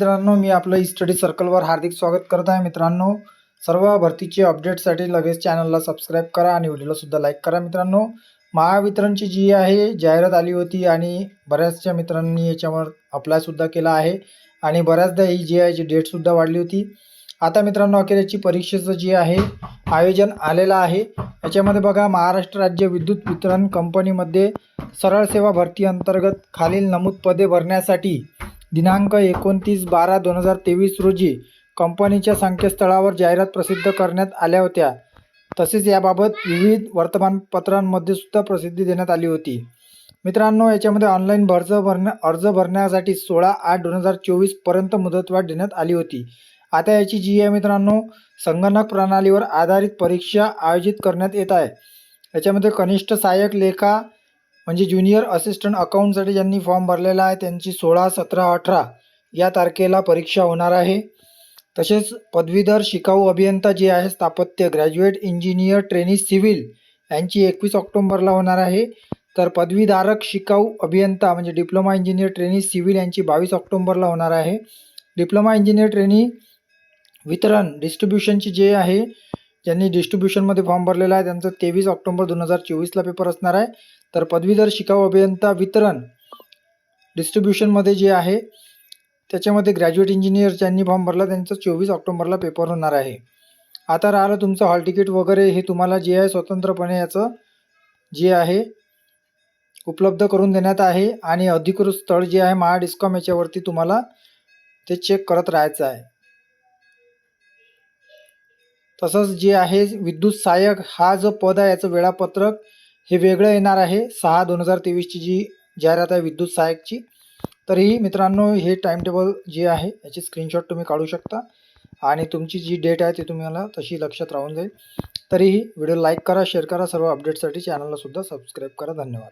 मित्रांनो मी आपलं स्टडी सर्कलवर हार्दिक स्वागत करत आहे मित्रांनो. सर्व भरतीचे अपडेटसाठी लगेच चॅनलला सबस्क्राईब करा आणि व्हिडिओलासुद्धा लाईक करा मित्रांनो. महावितरणची जी आहे जाहिरात आली होती आणि बऱ्याचशा मित्रांनी याच्यावर अप्लायसुद्धा केला आहे. आणि बऱ्याचदा ही जी आहे जी डेटसुद्धा वाढली होती. आता मित्रांनो अखेर याची परीक्षेचं जे आहे आयोजन आलेलं आहे. याच्यामध्ये बघा महाराष्ट्र राज्य विद्युत वितरण कंपनीमध्ये सरळ सेवा भरती अंतर्गत खालील नमूद पदे भरण्यासाठी दिनांक एकोणतीस बारा दोन हजार तेवीस रोजी कंपनीच्या संकेतस्थळावर जाहिरात प्रसिद्ध करण्यात आल्या होत्या. तसेच याबाबत विविध वर्तमानपत्रांमध्ये सुद्धा प्रसिद्धी देण्यात आली होती. मित्रांनो याच्यामध्ये ऑनलाईन भरज भरण्या अर्ज भरण्यासाठी सोळा आठ दोन हजार चोवीसपर्यंत मुदतवाढ देण्यात आली होती. आता याची जी आहे मित्रांनो संगणक प्रणालीवर आधारित परीक्षा आयोजित करण्यात येत आहे. याच्यामध्ये कनिष्ठ सहाय्यक लेखा म्हणजे ज्युनियर असिस्टंट अकाउंटसाठी ज्यांनी फॉर्म भरलेला आहे त्यांची सोळा सतरा अठरा या तारखेला परीक्षा होणार आहे. तसेच पदवीधर शिकाऊ अभियंता जे आहे स्थापत्य ग्रॅज्युएट इंजिनियर ट्रेनी सिव्हिल यांची एकवीस ऑक्टोंबरला होणार आहे. तर पदवीधारक शिकाऊ अभियंता म्हणजे डिप्लोमा इंजिनियर ट्रेनी सिव्हिल यांची बावीस ऑक्टोंबरला होणार आहे. डिप्लोमा इंजिनियर ट्रेनी वितरण डिस्ट्रीब्युशनची जे आहे ज्यांनी डिस्ट्रीब्युशनमध्ये फॉर्म भरलेला आहे त्यांचं तेवीस ऑक्टोबर दोन हजार चोवीसला पेपर असणार आहे. तर पदवीधर शिकाऊ अभियंता वितरण डिस्ट्रीब्युशनमध्ये जे आहे त्याच्यामध्ये ग्रॅज्युएट इंजिनियर ज्यांनी फॉर्म भरला त्यांचं चोवीस ऑक्टोंबरला पेपर होणार आहे. आता राहिलं तुमचं हॉल तिकीट वगैरे हे तुम्हाला जे आहे स्वतंत्रपणे याचं जे आहे उपलब्ध करून देण्यात आहे. आणि अधिकृत स्थळ जे आहे महा डिस्कॉम याच्यावरती तुम्हाला ते चेक करत राहायचं आहे. तसंच जे आहे विद्युत सहाय्यक हा जो पद आहे याचं वेळापत्रक हे वेगळं येणार आहे. सहा दोन हजार तेवीसची जी जाहिरात आहे विद्युत सहाय्यकची तरीही मित्रांनो हे टाईमटेबल जे आहे याची स्क्रीनशॉट तुम्ही काढू शकता. आणि तुमची जी डेट आहे ती तुम्हाला तशी लक्षात राहून जाईल. तरीही व्हिडिओ लाईक करा शेअर करा सर्व अपडेटसाठी चॅनलला सुद्धा सबस्क्राईब करा. धन्यवाद.